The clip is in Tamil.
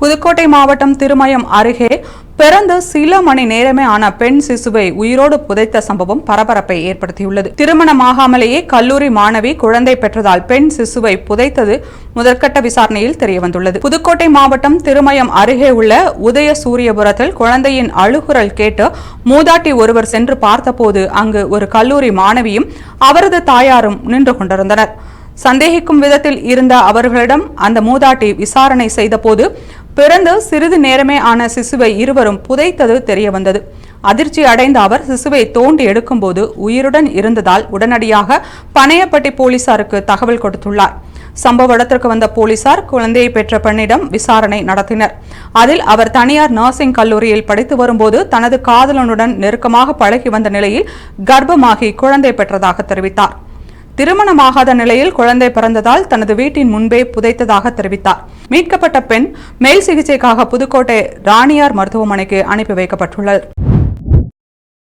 Pudukkottai மாவட்டம் திருமயம் அருகே பிறந்து சில மணி நேரமே ஆன பெண் சிசுவை உயிரோடு புதைத்த சம்பவம் பரபரப்பை ஏற்படுத்தியுள்ளது. திருமணமாகாமலேயே கல்லூரி மாணவி குழந்தை பெற்றதால் பெண் சிசுவை புதைத்தது முதற்கட்ட விசாரணையில் தெரியவந்துள்ளது. புதுக்கோட்டை மாவட்டம் திருமயம் அருகே உள்ள உதய சூரியபுரத்தில் குழந்தையின் அழுகுரல் கேட்டு மூதாட்டி ஒருவர் சென்று பார்த்தபோது அங்கு ஒரு கல்லூரி மாணவியும் அவரது தாயாரும் நின்று கொண்டிருந்தனர். சந்தேகிக்கும் விதத்தில் இருந்த அவர்களிடம் அந்த மூதாட்டி விசாரணை செய்தபோது பிறந்து சிறிது நேரமே ஆன சிசுவை இருவரும் புதைத்தது தெரியவந்தது. அதிர்ச்சி அடைந்த அவர் சிசுவை தோண்டி எடுக்கும்போது உயிருடன் இருந்ததால் உடனடியாக பனையப்பட்டி போலீசாருக்கு தகவல் கொடுத்துள்ளார். சம்பவ இடத்திற்கு வந்த போலீசார் குழந்தையை பெற்ற பெண்ணிடம் விசாரணை நடத்தினர். அதில் அவர் தனியார் நர்சிங் கல்லூரியில் படித்து வரும்போது தனது காதலனுடன் நெருக்கமாக பழகி வந்த நிலையில் கர்ப்பமாகி குழந்தை பெற்றதாக தெரிவித்தார். திருமணமாகாத நிலையில் குழந்தை பிறந்ததால் தனது வீட்டின் முன்பே புதைத்ததாக தெரிவித்தார். மீட்கப்பட்ட பெண் மேல் சிகிச்சைக்காக புதுக்கோட்டை ராணியார் மருத்துவமனைக்கு அனுப்பி வைக்கப்பட்டுள்ளார்